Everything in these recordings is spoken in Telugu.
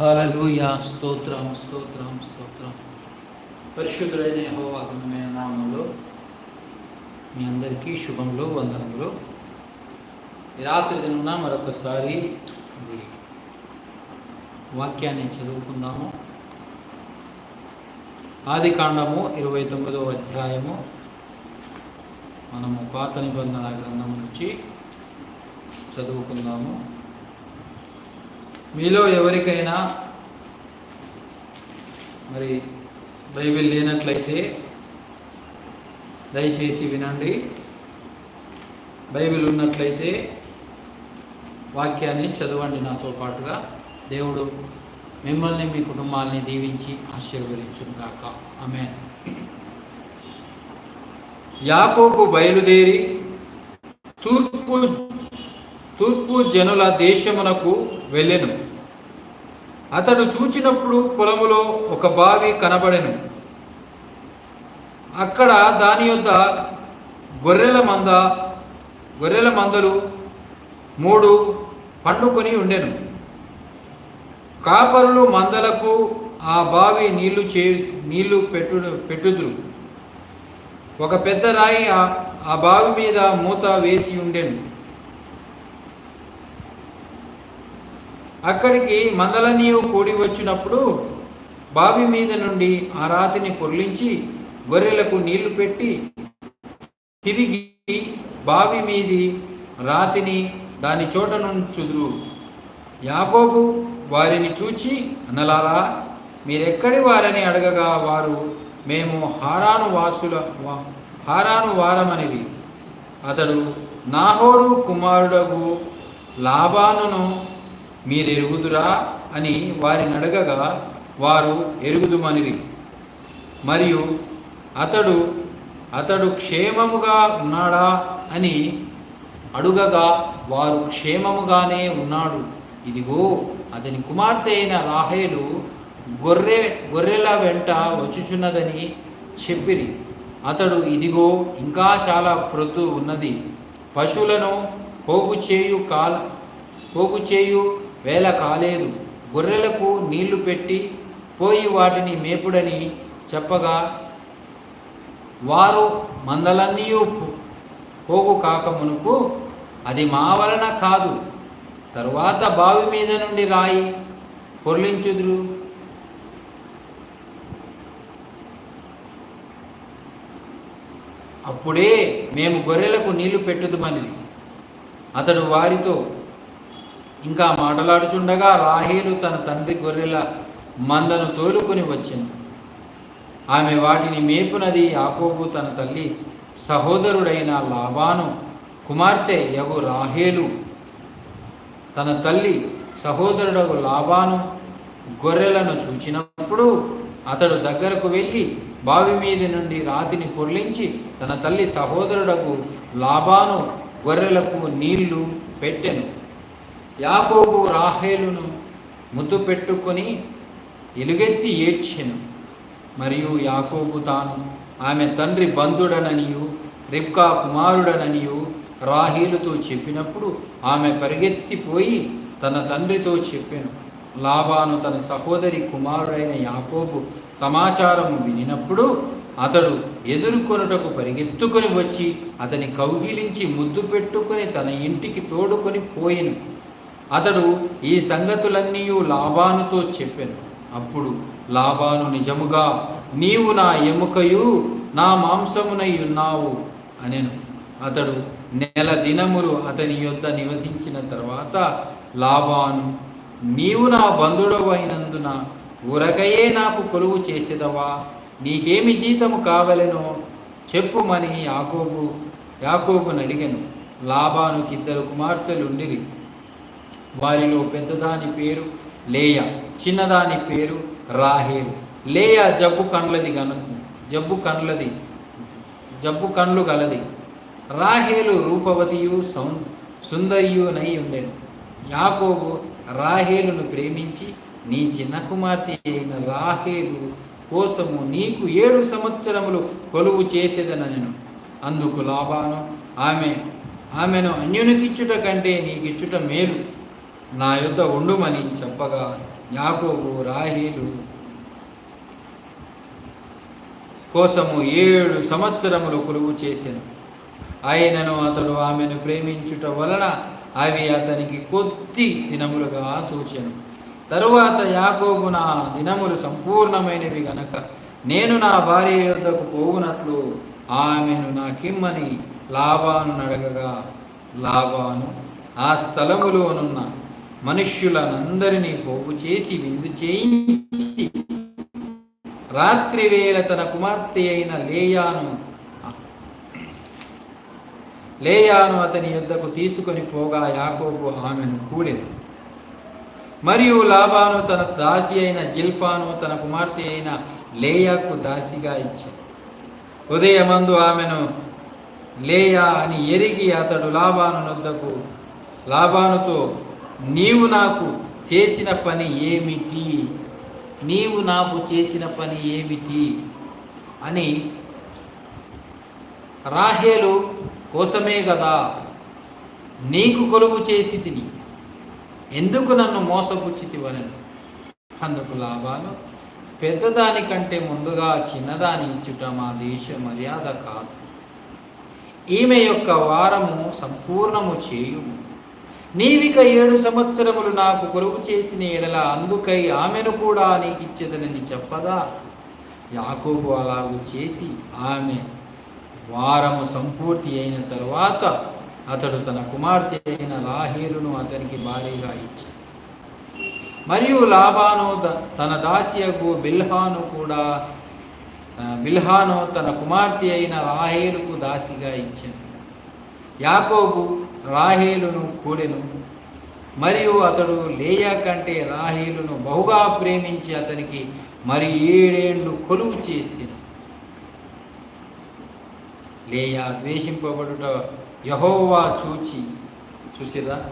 హల్లెలూయా స్తోత్రం స్తోత్రం స్తోత్రం పరిశుద్ధులైన యెహోవా ఘనమైన నామంలో మీ అందరికీ శుభములు వందనములు. రాత్రి దిన మరొకసారి వాక్యాన్ని చదువుకుందాము. ఆది కాండము ఇరవై తొమ్మిదో అధ్యాయము. మనము పాత నిబంధన గ్రంథం నుంచి చదువుకుందాము. మీలో ఎవరికైనా మరి బైబిల్ లేనట్లయితే దయచేసి వినండి. బైబిల్ ఉన్నట్లయితే వాక్యాన్ని చదవండి నాతో పాటుగా. దేవుడు మిమ్మల్ని మీ కుటుంబాల్ని దీవించి ఆశీర్వదించుగాక ఆమె యాకోబు బయలుదేరి తూర్పు తూర్పు జనుల దేశమునకు వెళ్ళెను. అతడు చూచినప్పుడు పొలములో ఒక బావి కనబడెను. అక్కడ దాని యొద్ద గొర్రెల మంద గొర్రెల మందలు మూడు పండుకొని ఉండెను. కాపరులు మందలకు ఆ బావి నీళ్ళు చే నీళ్ళు పెట్టు పెట్టుదురు. ఒక పెద్ద రాయి ఆ- ఆ బావి మీద మూత వేసి ఉండెను. అక్కడికి మందలనీయు కూడి వచ్చినప్పుడు బావి మీద నుండి ఆ రాతిని పొర్లించి గొర్రెలకు నీళ్ళు పెట్టి తిరిగి బావి మీది రాతిని దాని చోట నుంచుదురు. యాకోబు వారిని చూచి అన్నలారా మీరెక్కడి వారని అడగగా వారు మేము హారాను వాసుల హారాను వారమనిది. అతడు నాహోరు కుమారుడగు లాభానును మీరెరుగుదురా అని వారిని అడగగా వారు ఎరుగుదుమనిరి. మరియు అతడు అతడు క్షేమముగా ఉన్నాడా అని అడుగగా వారు క్షేమముగానే ఉన్నాడు. ఇదిగో అతని కుమార్తె అయిన రాహేలు గొర్రె గొర్రెల వెంట వచ్చుచున్నదని చెప్పిరి. అతడు ఇదిగో ఇంకా చాలా ప్రొద్దు ఉన్నది. పశువులను పోగు చేయు కాల పోగు చేయు వేళ కాలేదు. గొర్రెలకు నీళ్ళు పెట్టి పోయి వాటిని మేపుడని చెప్పగా వారు మందలన్నీ పోగు కాక మునుపు అది మా వలన కాదు. తరువాత బావి మీద నుండి రాయి పొర్లించుదురు. అప్పుడే మేము గొర్రెలకు నీళ్ళు పెట్టుదుమని అతడు వారితో ఇంకా మాట్లాడుచుండగా రాహేలు తన తండ్రి గొర్రెల మందను తోలుకొని వచ్చింది. ఆమె వాటిని మేపునది యాకోబు తన తల్లి సహోదరుడైన లాబాను కుమార్తె యగు రాహేలు తన తల్లి సహోదరుడగు లాబాను గొర్రెలను చూచినప్పుడు అతడు దగ్గరకు వెళ్ళి బావి మీద నుండి రాతిని పొర్లించి తన తల్లి సహోదరుడకు లాబాను గొర్రెలకు నీళ్ళు పెట్టెను. యాకోబు రాహేలును ముద్దు పెట్టుకొని ఎలుగెత్తి ఏడ్చెను. మరియు యాకోబు తాను ఆమె తండ్రి బంధుడననియు రిబ్కా కుమారుడననియు రాహీలుతో చెప్పినప్పుడు ఆమె పరిగెత్తిపోయి తన తండ్రితో చెప్పాను. లాబాను తన సహోదరి కుమారుడైన యాకోబు సమాచారము వినినప్పుడు అతడు ఎదుర్కొనుటకు పరిగెత్తుకొని వచ్చి అతని కౌగిలించి ముద్దు పెట్టుకొని తన ఇంటికి తోడుకొని పోయెను. అతడు ఈ సంగతులన్నీ లాభానుతో చెప్పాను. అప్పుడు లాభాను నిజముగా నీవు నా ఎముకయు నా మాంసమునై ఉన్నావు అనెను. అతడు నెల దినములు అతని యొద్ద నివసించిన తర్వాత లాభాను నీవు నా బంధుడవైనందున ఉరకయే నాకు కొలువు చేసేదవా? నీకేమి జీతము కావలెనో చెప్పుమని యాకోబు యాకోబును అడిగాను లాభానుకి ఇద్దరు కుమార్తెలుండిరి. వారిలో పెద్దదాని పేరు లేయ చిన్నదాని పేరు రాహేలు. లేయ జబ్బు కండ్లది గను జబ్బు కండ్లది జబ్బు కండ్లు గలది. రాహేలు రూపవతియు సౌ సుందరియునై ఉండెను. యాకోబు రాహేలును ప్రేమించి నీ చిన్న కుమార్తె అయిన రాహేలు కోసము నీకు ఏడు సంవత్సరములు కొలువు చేసేదనను. అందుకు లాభాను ఆమె ఆమెను అన్యునికిచ్చుట కంటే నీకిచ్చుట మేలు. నా యుద్ధ ఉండుమని చెప్పగా యాకోబు రాహీలు కోసము ఏడు సంవత్సరములు కొలువు చేసాను. ఆయనను అతడు ఆమెను ప్రేమించుట వలన అవి అతనికి కొద్ది దినములుగా తూచెను. తరువాత యాకోబు నా దినములు సంపూర్ణమైనవి గనక నేను నా భార్య యొద్దకు పోవునట్లు ఆమెను నాకిమ్మని లాభాను అడగగా లాభాను ఆ స్థలములోనున్న మనుష్యులనందరినీ పోగు చేసి విందు చేయించి రాత్రి వేళ తన కుమార్తె అయిన లేయాను లేయాను అతని యుద్ధకు తీసుకొని పోగా యాకోబు ఆమెను కూడెను. మరియు లాభాను తన దాసి అయిన జిల్ఫాను తన కుమార్తె అయిన లేయాకు దాసిగా ఇచ్చాడు ఉదయమందు ఆమెను లేయా అని ఎరిగి అతడు లాభాను నొద్దకు లాభానుతో నీవు నాకు చేసిన పని ఏమిటి? నీవు నాకు చేసిన పని ఏమిటి? అని రాహేలు కోసమే కదా నీకు కొలువు చేసి తిని ఎందుకు నన్ను మోసపుచ్చితివనను? అందుకు లాభాలు పెద్దదానికంటే ముందుగా చిన్నదాని ఇచ్చుట మా దేశ మర్యాద కాదు. ఈమె యొక్క వారము సంపూర్ణము చేయుము. నీవిక ఏడు సంవత్సరములు నాకు కొలువు చేసిన ఎడల అందుకై ఆమెను కూడా నీకు ఇచ్చేదనని చెప్పదా యాకోబు అలాగు చేసి ఆమె వారము సంపూర్తి అయిన తరువాత అతడు తన కుమార్తె అయిన లాహేలును అతనికి భారీగా ఇచ్చాడు. మరియు లాబాను తన దాసియకు బిల్హాను కూడా బిల్హాను తన కుమార్తె అయిన రాహేలుకు దాసిగా ఇచ్చాను యాకోబు రాహేలును కూడెను. మరియు అతడు లేయా కంటే రాహేలును బహుగా ప్రేమించి అతనికి మరి ఏడేండ్లు కొలువు చేసిన. లేయా ద్వేషింపబడుట యహోవా చూచి చూసిరా?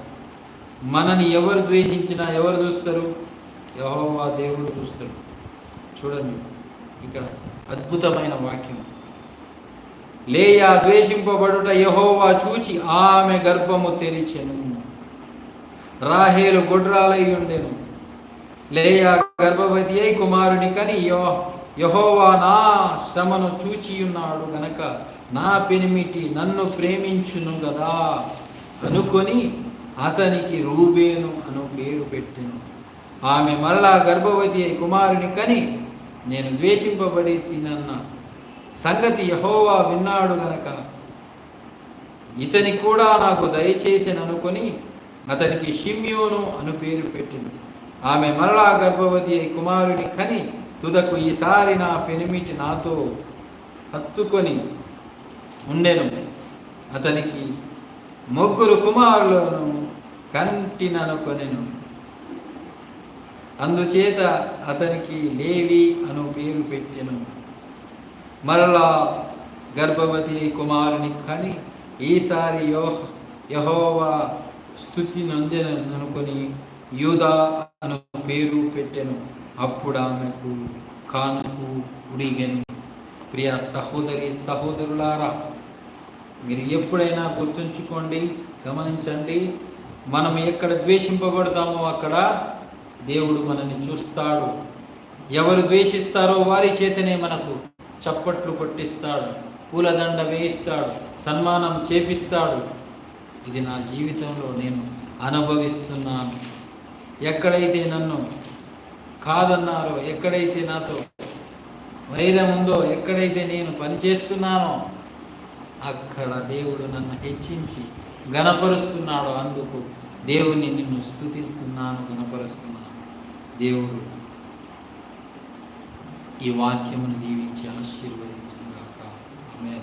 మనని ఎవరు ద్వేషించినా ఎవరు చూస్తారు? యహోవా దేవుడు చూస్తాడు. చూడండి ఇక్కడ అద్భుతమైన వాక్యం. లేయా ద్వేషింపబడుట యహోవా చూచి ఆమె గర్భము తెరిచెను. రాహేలు గొడ్రాలై ఉండెను. లేయా గర్భవతి అయి కుమారుని కని యో యహోవా నా శ్రమను చూచియున్నాడు గనక నా పెనిమిటి నన్ను ప్రేమించును గదా అనుకొని అతనికి రూబేను అను పేరు పెట్టెను. ఆమె మరలా గర్భవతి అయి కుమారుని కని నేను ద్వేషింపబడి తినన్న సంగతి యహోవా విన్నాడు గనక. ఇతని కూడా నాకు దయచేసి అనుకొని అతనికి షిమ్యోను అను పేరు పెట్టింది. ఆమె మరలా గర్భవతి అయి కుమారుని కని తుదకు ఈసారి నా పెనిమిటి నాతో హత్తుకొని ఉండెను. అతనికి ముగ్గురు కుమారులను కంటిననుకొనెను. అందుచేత అతనికి లేవి అను పేరు పెట్టెను. మరలా గర్భవతి కుమారుని కని ఈసారి యోహ యహోవా స్థుతి నందెననుకొని యూదా అను పేరు పెట్టెను. అప్పుడు ఆమెకు కానుకు ఉడిగెను. ప్రియ సహోదరి సహోదరులారా మీరు ఎప్పుడైనా గుర్తుంచుకోండి గమనించండి మనం ఎక్కడ ద్వేషింపబడతామో అక్కడ దేవుడు మనల్ని చూస్తాడు. ఎవరు ద్వేషిస్తారో వారి చేతనే మనకు చప్పట్లు కొట్టిస్తాడు పూలదండ వేయిస్తాడు సన్మానం చేపిస్తాడు. ఇది నా జీవితంలో నేను అనుభవిస్తున్నాను. ఎక్కడైతే నన్ను కాదన్నారో ఎక్కడైతే నాతో వైరం ఉందో ఎక్కడైతే నేను పనిచేస్తున్నానో అక్కడ దేవుడు నన్ను హెచ్చించి గణపరుస్తున్నాడు అందుకు దేవుని నిన్ను స్థుతిస్తున్నాను గణపరుస్తున్నాను దేవుడు ఈ వాక్యమును దీవించి ఆశీర్వదించుగాక ఆమె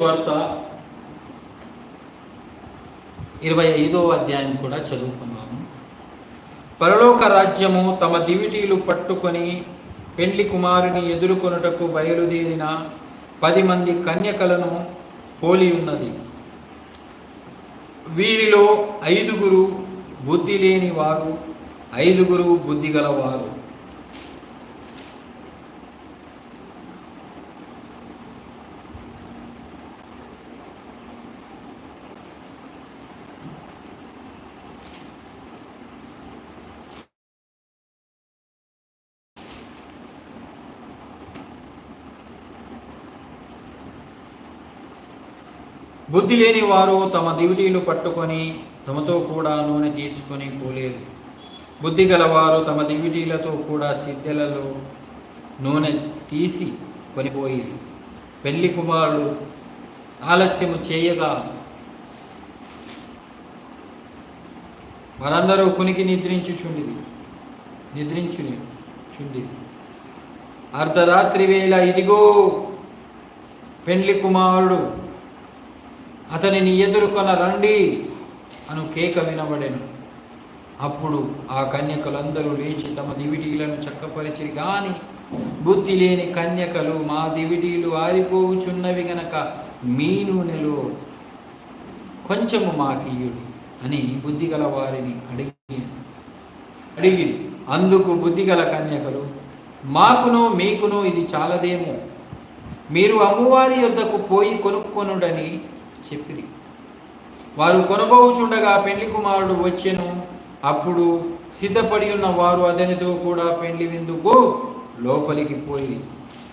వార్త ఇరవై ఐదో అధ్యాయం కూడా చదువుకున్నాము పరలోక రాజ్యము తమ దివిటీలు పట్టుకొని పెండ్లి కుమారుని ఎదుర్కొనుటకు బయలుదేరిన పది మంది కన్యకలను పోలి ఉన్నది. వీరిలో ఐదుగురు బుద్ధి లేని వారు ఐదుగురు బుద్ధి గలవారు. బుద్ధి లేని వారు తమ దివిటీలు పట్టుకొని తమతో కూడా నూనె తీసుకొని పోలేదు. బుద్ధి గలవారు తమ దివిటీలతో కూడా సిద్ధెలలో నూనె తీసి కొనిపోయి పెళ్ళి కుమారుడు ఆలస్యము చేయగా వారందరూ కునికి నిద్రించుచుండిది నిద్రించుని చుండిది అర్ధరాత్రి వేళ ఇదిగో పెండ్లి కుమారుడు అతనిని ఎదుర్కొన రండి అను కేక వినబడెను. అప్పుడు ఆ కన్యకలందరూ లేచి తమ దివిటీలను చక్కపరిచిరి కానీ బుద్ధి లేని కన్యకలు మా దివిటీలు ఆరిపోవుచున్నవి గనక మీ నూనెలో కొంచెము మాకియుడి అని బుద్ధిగల వారిని అడిగి అడిగి అందుకు బుద్ధిగల కన్యకలు మాకును మీకును ఇది చాలదేమో. మీరు అమ్మవారి యొద్దకు పోయి కొనుక్కొనుడని చెప్పిరి. వారు కొనబోచుండగా పెళ్ళి కుమారుడు వచ్చెను. అప్పుడు సిద్ధపడి ఉన్న వారు అతనితో కూడా పెళ్ళి విందుకు లోపలికి పోయి.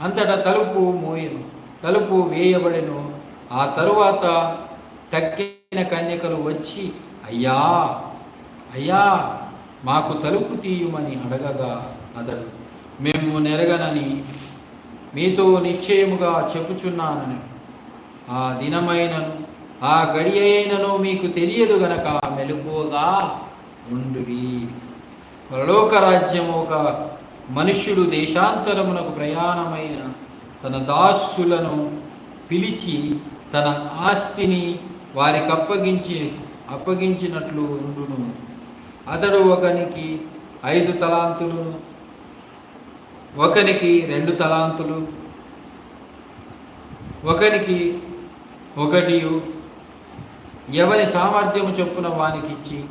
అంతటా తలుపు మోయను. తలుపు వేయబడెను. ఆ తరువాత తక్కిన కన్యకలు వచ్చి అయ్యా అయ్యా మాకు తలుపు తీయమని అడగగా అతడు మేము నెరగనని మీతో నిశ్చయముగా చెప్పుచున్నానని. ఆ దినమైనను ఆ గడి అయినను మీకు తెలియదు గనక మెలకువగా ఉండుడి. పరలోక రాజ్యము ఒక మనుష్యుడు దేశాంతరమునకు ప్రయాణమైన తన దాసులను పిలిచి తన ఆస్తిని వారికి అప్పగించి అప్పగించినట్లు ఉండును. అతడు ఒకనికి ఐదు తలాంతులు ఒకనికి రెండు తలాంతులు ఒకనికి ఒకటియు ఎవరి సామర్థ్యము చొప్పున వానికి ఇచ్చి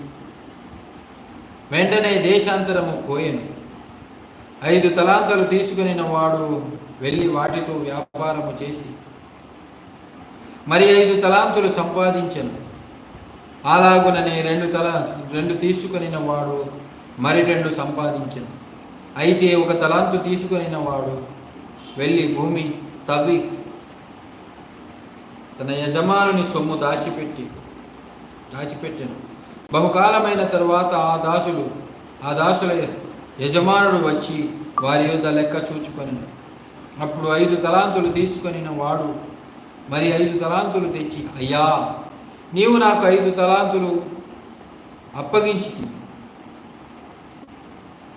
వెంటనే దేశాంతరము పోయెను. ఐదు తలాంతలు తీసుకుని వాడు వెళ్ళి వాటితో వ్యాపారము చేసి మరి ఐదు తలాంతులు సంపాదించను. అలాగుననే రెండు తల రెండు తీసుకుని వాడు మరి రెండు సంపాదించను. అయితే ఒక తలాంతు తీసుకుని వాడు వెళ్ళి భూమి తవ్వి తన యజమానుని సొమ్ము దాచిపెట్టి దాచిపెట్టాను. బహుకాలమైన తరువాత ఆ దాసులు ఆ దాసుల యజమానుడు వచ్చి వారి యొద్ లెక్క చూచుకొని అప్పుడు ఐదు తలాంతులు తీసుకొని వాడు మరి ఐదు తలాంతులు తెచ్చి అయ్యా నీవు నాకు ఐదు తలాంతులు అప్పగించి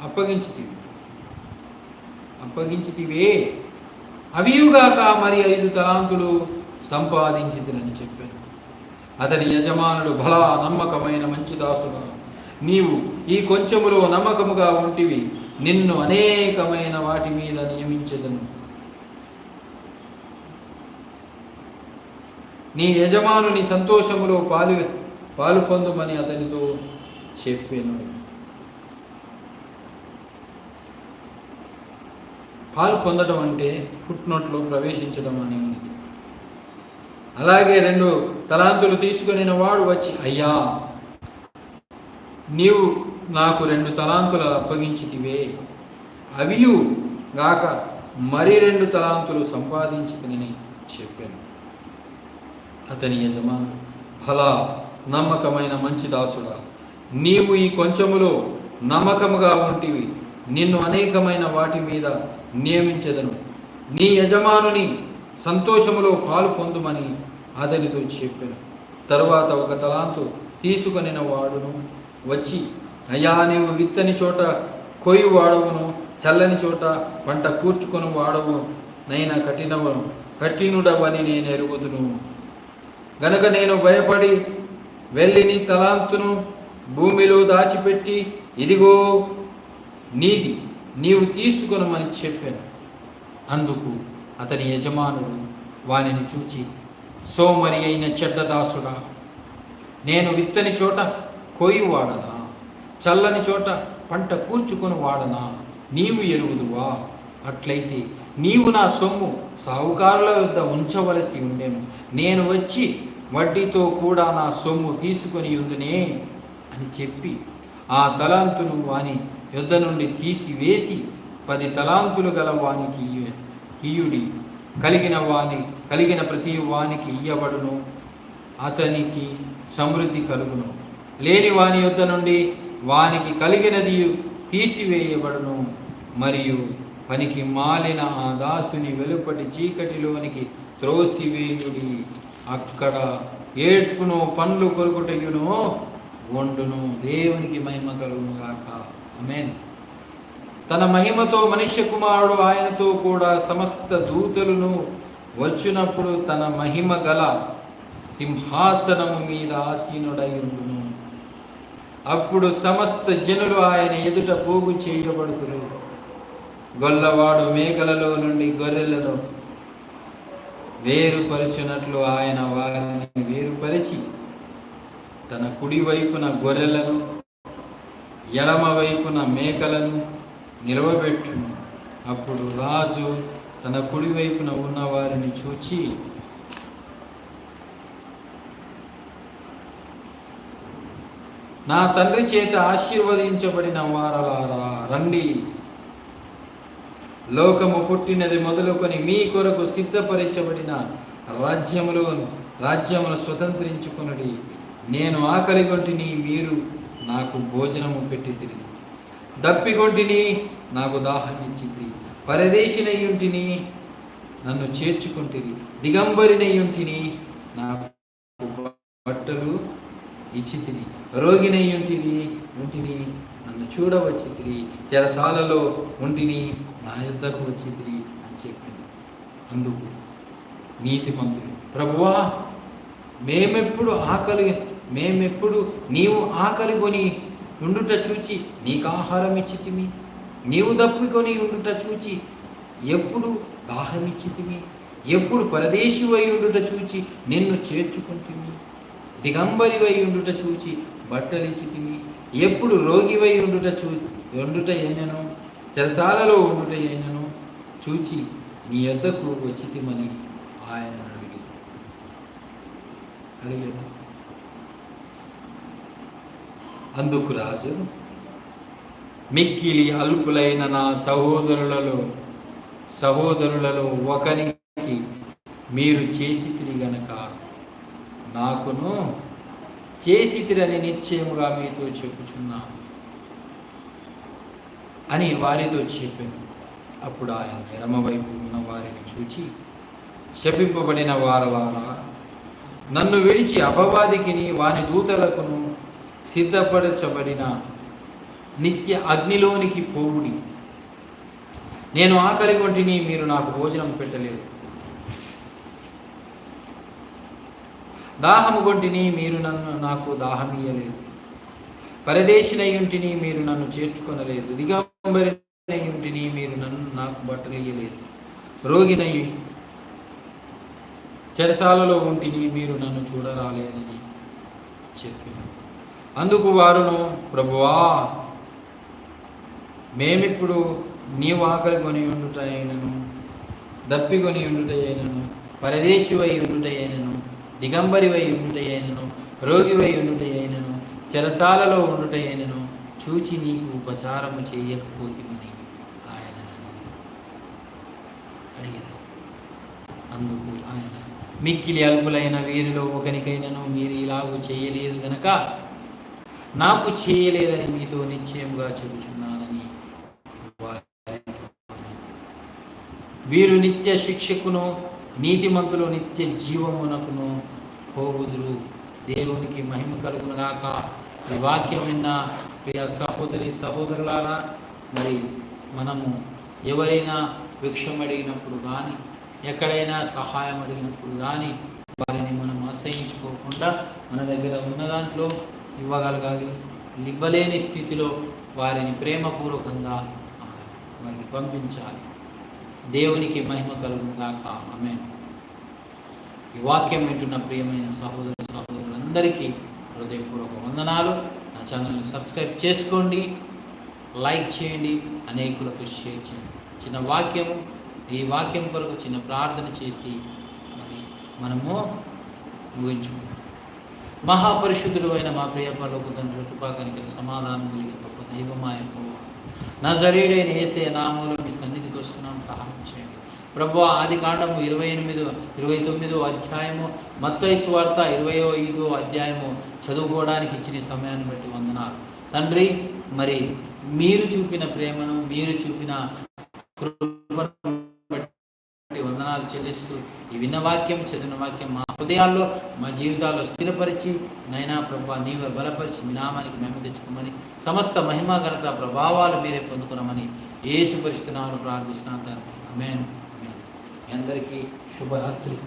అప్పగించితివి అప్పగించితివే అవియుగాక మరి ఐదు తలాంతులు సంపాదించిందని చెప్పాను. అతని యజమానుడు బలా నమ్మకమైన మంచి దాసుగా నీవు ఈ కొంచెములో నమ్మకముగా ఉంటివి. నిన్ను అనేకమైన వాటి మీద నియమించదను. నీ యజమానుని సంతోషములో పాలు పాలు పొందుమని అతనితో చెప్పాను. పాలు పొందడం అంటే ఫుట్ నోట్లో ప్రవేశించడం అని ఉంది. అలాగే రెండు తలాంతులు తీసుకుని వాడు వచ్చి అయ్యా నీవు నాకు రెండు తలాంతులు అప్పగించితివే. అవియు గాక మరి రెండు తలాంతులు సంపాదించుకుని చెప్పాను. అతని యజమాను ఫలా నమ్మకమైన మంచి దాసుడా నీవు ఈ కొంచెములో నమ్మకముగా ఉంటివి. నిన్ను అనేకమైన వాటి మీద నియమించదను. నీ యజమానుని సంతోషములో పాలు పొందుమని అతనితో చెప్పాను. తర్వాత ఒక తలాంతు తీసుకొనిన వాడును వచ్చి అయ్యా నీవు విత్తని చోట కొయ్యి వాడవును చల్లని చోట పంట కూర్చుకొని వాడవు నైనా కఠినవను కఠినుడవని నేను ఎరుగుదును. గనక నేను భయపడి వెళ్ళిని తలాంతును భూమిలో దాచిపెట్టి ఇదిగో నీది నీవు తీసుకొనమని చెప్పాను. అందుకు అతని యజమానుడు వానిని చూచి సోమరి అయిన చెడ్డదాసుడా నేను విత్తని చోట కొయ్యి వాడనా? చల్లని చోట పంట కూర్చుకొని వాడనా? నీవు ఎరుగుదువా? అట్లయితే నీవు నా సొమ్ము సావుకారుల వద్ద ఉంచవలసి ఉండేను. నేను వచ్చి వడ్డీతో కూడా నా సొమ్ము తీసుకొని ఉందునే అని చెప్పి ఆ తలాంతులు వాని యుద్ధ నుండి తీసివేసి పది తలాంతులు గల వానికి ఈయుడి కలిగిన వాని కలిగిన ప్రతి వానికి ఇయ్యబడును. అతనికి సమృద్ధి కలుగును. లేని వాని యొద్ద నుండి వానికి కలిగినది తీసివేయబడును. మరియు పనికి మాలిన ఆ దాసుని వెలుపటి చీకటిలోనికి త్రోసివేయుడి. అక్కడ ఏడ్పును పండ్లు కొరుకుటయును వండును. దేవునికి మహిమ కలుగును గాక. ఆమేన్. తన మహిమతో మనుష్య కుమారుడు ఆయనతో కూడా సమస్త దూతలను వచ్చినప్పుడు తన మహిమ గల సింహాసనము మీద ఆసీనుడై ఉండును అప్పుడు సమస్త జనులు ఆయన ఎదుట పోగు చేయబడుతురు. గొల్లవాడు మేకలలో నుండి గొర్రెలను వేరుపరచునట్లు ఆయన వారిని వేరుపరిచి తన కుడివైపున గొర్రెలను ఎడమ వైపున మేకలను నిలవబెట్టును. అప్పుడు రాజు తన కుడివైపున ఉన్న వారిని చూచి నా తండ్రి చేత ఆశీర్వదించబడిన వారలారా రండి. లోకము పుట్టినది మొదలుకొని మీ కొరకు సిద్ధపరచబడిన రాజ్యములు రాజ్యమును స్వతంత్రించుకునుడి. నేను ఆకలి గొంటిని మీరు నాకు భోజనము పెట్టి తిరిగి దప్పికొంటిని నాకు దాహం ఇచ్చింది పరదేశినయ్యుంటిని నన్ను చేర్చుకుంటుంది దిగంబరినయ్యుంటిని నాకు బట్టలు ఇచ్చితిని. రోగినయ్యుంటిని ఉంటిని నన్ను చూడవచ్చితిరి. చెరసాలలో ఉంటిని నా యుద్ధకు వచ్చితిరి అని చెప్పింది అందుకు నీతిమంతులు ప్రభువా మేమెప్పుడు ఆకలి మేమెప్పుడు నీవు ఆకలి కొని ఉండుట చూచి నీకు ఆహారం ఇచ్చితిమి. నీవు దప్పికొని ఉండుట చూచి ఎప్పుడు దాహం ఇచ్చితిమి. ఎప్పుడు పరదేశివై ఉండుట చూచి నిన్ను చేర్చుకుంటుంది దిగంబరివై ఉండుట చూచి బట్టలిచ్చితిమి ఎప్పుడు రోగివై ఉండుట చూ ఉండుట అయినను. చెరసాలలో ఉండుట ఏనను చూచి నీ యొద్దకు వచ్చితిమని ఆయన అడిగి అడిగాను అందుకు రాజు మిక్కిలి అల్పులైన నా సహోదరులలో సహోదరులలో ఒకరికి మీరు చేసి గనక నాకును చేసి తిరని నిశ్చయముగా మీతో చెప్పుచున్నాను అని వారితో చెప్పాను. అప్పుడు ఆయన ఎడమవైపు ఉన్న వారిని చూచి శపింపబడిన వారలారా నన్ను విడిచి అపవాదికిని వాని దూతలకును సిద్ధపరచబడిన నిత్య అగ్నిలోనికి పోవుడి. నేను ఆకలి కొంటిని మీరు నాకు భోజనం పెట్టలేదు. దాహము కొంటిని మీరు నన్ను నాకు దాహం పరదేశినయుంటిని మీరు నన్ను చేర్చుకొనలేదు. దిగంబరినయుంటిని మీరు నన్ను నాకు బట్టలేయలేదు రోగినై చెరసాలలో ఉంటిని మీరు నన్ను చూడరాలేదని చెప్పినారు అందుకు వారును ప్రభువా మేమిప్పుడు నీవు ఆకలి కొని ఉండుటైనను దప్పికొని ఉండుటైనను పరదేశివై ఉండుటైనను దిగంబరివై ఉండుటైనను అయినను రోగివై ఉండుటైనను చెరసాలలో ఉండుటైనను చూచి నీకు ఉపచారము చేయకపోతిమని ఆయన అడిగారు. అందుకు ఆయన మిక్కిలి అల్పులైన వీరిలో ఒకనికైనను మీరు ఇలాగూ చేయలేదు గనక నాకు చేయలేదని మీతో నిశ్చయముగా చెబుతున్నానని వీరు నిత్య శిక్షకును నీతిమంతులు నిత్య జీవమునకును పోవుదురు దేవునికి మహిమ కలుగునుగాక ఈ వాక్యం విన్న ప్రియ సహోదరి సహోదరులారా మరి మనము ఎవరైనా విక్షం అడిగినప్పుడు కానీ ఎక్కడైనా సహాయం అడిగినప్పుడు కానీ వారిని మనం ఆశ్రయించుకోకుండా మన దగ్గర ఉన్న దాంట్లో ఇవ్వగలగాలి. ఇవ్వలేని స్థితిలో వారిని ప్రేమపూర్వకంగా వారిని పంపించాలి. దేవునికి మహిమ కలుగుగాక ఆమె ఈ వాక్యం వింటున్న ప్రియమైన సహోదర సహోదరులందరికీ హృదయపూర్వక వందనాలు. నా ఛానల్ని సబ్స్క్రైబ్ చేసుకోండి. లైక్ చేయండి. అనేకులకు షేర్ చేయండి. చిన్న వాక్యము ఈ వాక్యం కొరకు చిన్న ప్రార్థన చేసి మరి మనము ముగించుకుంటాం మహాపరిశుద్ధుడు అయిన మా ప్రియపరలోక తండ్రి కృపాకానికి సమాధానం కలిగిన గొప్ప దైవమాయ నజరీడైన ఏసే నామంలో మీ సన్నిధికి వస్తున్నాం. సహాయం చేయండి. ప్రభు ఆది కాండము ఇరవై ఎనిమిదో ఇరవై తొమ్మిదో అధ్యాయము మత్తయి సువార్త ఇరవయో ఐదో అధ్యాయము చదువుకోవడానికి ఇచ్చిన సమయాన్ని బట్టి వందనాలు. తండ్రి మరి మీరు చూపిన ప్రేమను మీరు చూపిన కృపను వందనాలు చెల్లిస్తూ ఈ విన్న వాక్యం చదివిన వాక్యం మా హృదయాల్లో మా జీవితాల్లో స్థిరపరిచి నైనా ప్రభా నీవే బలపరిచి మీ నామానికి మేము తెచ్చుకోమని సమస్త మహిమా ఘనత ప్రభావాలు మీరే పొందుకున్నామని ఏసు పరిస్థితి నామను ప్రార్థిస్తున్నాను అమేన్ అందరికీ శుభరాత్రి.